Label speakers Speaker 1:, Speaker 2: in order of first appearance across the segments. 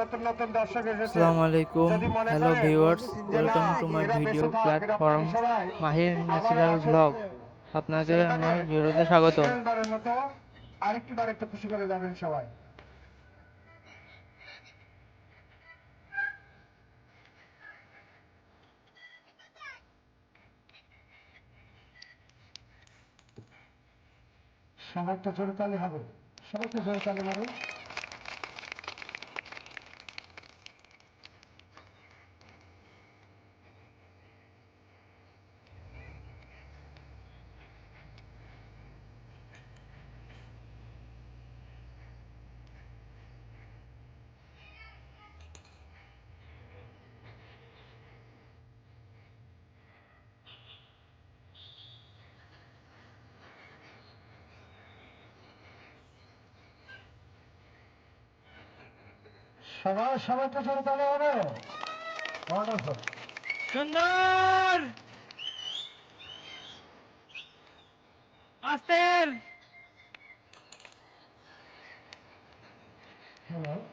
Speaker 1: আসসালামু আলাইকুম। Hello viewers welcome to my video platform Mahir natural blog আপনাকে আমার ভিডিওতে স্বাগত।
Speaker 2: আরেকটি খুশি করে যাবেন সবাই। সবাই একটা জোরে তালি হবে। সবাই একটা জোরে তালি মারো সবাই সবাই একটা জোরে তালি হবে
Speaker 1: সুন্দর! আস্তে
Speaker 2: Hello.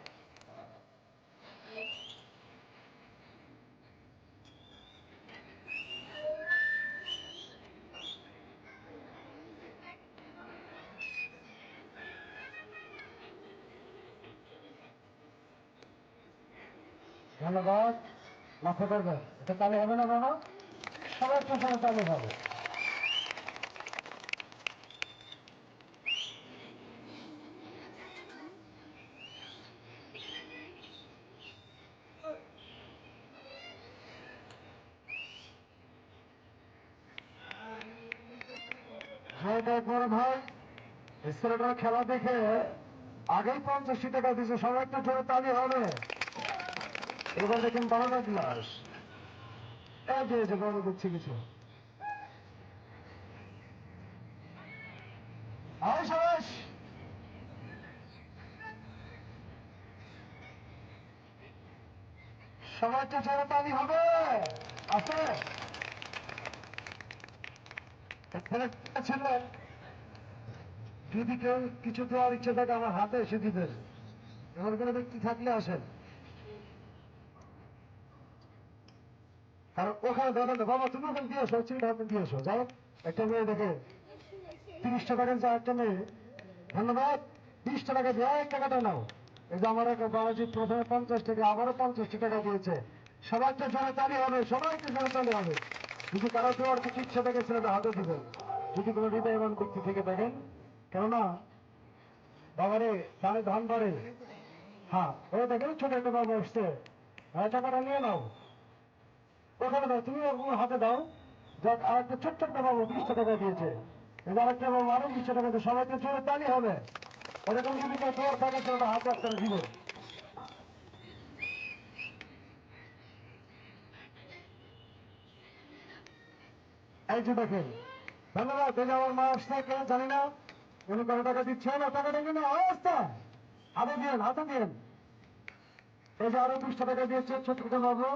Speaker 2: ধন্যবাদ। মাথা করবে এটা তালে হবে না বাবা? সবার সবাই তালে হবে। হ্যাঁ ছেলেটার খেলা দেখে আগেই পঞ্চাশটি টাকা দিয়েছে, সবাই একটু জোরে তালি হবে। এবার দেখেন বারোটা গ্লাস। যে, এই বড় দেখছি কিছু। আয় সবাই সবাই একটু জোরে হবে? আছে? ছিলেন যদি কেউ কিছু দেওয়ার ইচ্ছে থাকে, আমার হাতে এসে দিবেন। এমন কোনো ব্যক্তি থাকলে আসেন। আর ওখানে দাদা বাবা, তুমি ওখানে দিয়ে আসো হাতে দিয়ে আসো। যাও, একটা মেয়ে দেখে। তিরিশটা টাকা যা একটা মেয়ে। ধন্যবাদ। তিরিশটা টাকা দিয়ে এক টাকাটা নাও। এই যে আমার বাবাজি প্রথমে পঞ্চাশ টাকা, আবারও পঞ্চাশটি টাকা দিয়েছে। সবাই তো জোরে তালি হবে সবাই তো জোরে তালি হবে। যদি কারও দেওয়ার কিছু ইচ্ছা থাকে ছেলেটা হাতে দিবেন। যদি কোনো হৃদয়বান ব্যক্তি থেকে দেখেন কেননা বাবারে দানে ধান বাড়ে হ্যাঁ ওই দেখেন ছোট একটা বাবা হ্যাঁ টাকাটা নিয়ে নাও। ওখানে দাও, তুমি ওর হাতে দাও। যাক আর একটা ছোট্ট একটা বাবু বিশটা টাকা দিয়েছে। আরেকটা বাবু আরও বিশটা টাকা দিয়ে সবাইকে চলে তালি হবে। ওরকম যদি কেউ তোর থাকে তাহলে হাতে একটা দিবে। এই যে দেখেন, ধন্যবাদ, এই আমার মা আসছে কেউ জানি না। উনি কত টাকা দিচ্ছে না, টাকাটা কিনে অবস্থা হাতে দিয়েন হাতে দিয়েন। এই যে আরও বিশটা টাকা দিয়েছে ছোট ছোট বাবু।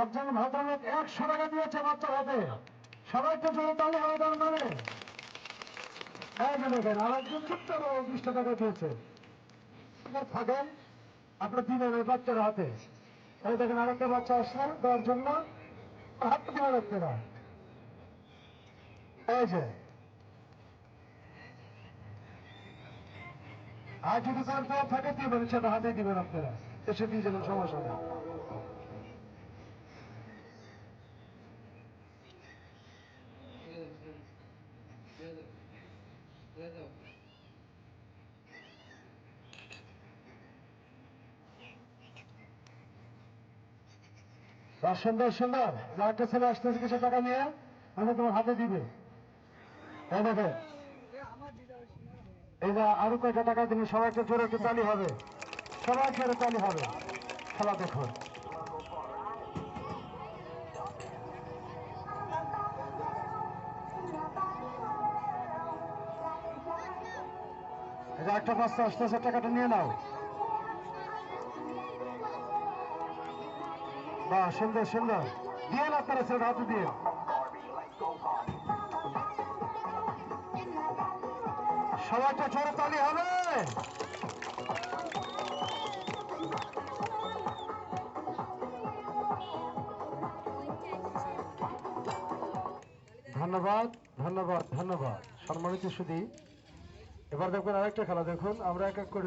Speaker 2: একজন ভদ্রলোক একশো টাকা দিয়েছে হাতে। জোরে তালে বিশটা টাকা দিয়েছে থাকেন আপনার ওই বাচ্চার হাতে। এই দেখেন বাচ্চা আসছে দেওয়ার জন্য। হাত আপনারা। এই যে। আর যদি থাকে দিবেন, সেটা হাতে দিবেন আপনারা। এসে দিয়ে যাবেন সমস্যা নেই সুন্দর সুন্দর। যে একটা ছেলে আসতেছে কিছু টাকা নিয়ে আমি তোমার হাতে দিবে। এই যে আরও কয়েকটা টাকা দিলে সবাইকে জোরে একটু হবে। সবাই জোরে তালি হবে। খেলা দেখো এই যে একটা বাচ্চা আসতেছে, টাকাটা নিয়ে নাও। বাহ সুন্দর সুন্দর। দিয়ে না আপনারা ছেলে হাতে দিয়ে। সবাইটা জোরে তালি হবে। ধন্যবাদ ধন্যবাদ ধন্যবাদ। সম্মানিত সুদী এবার দেখবেন আরেকটা খেলা দেখুন আমরা এক এক করে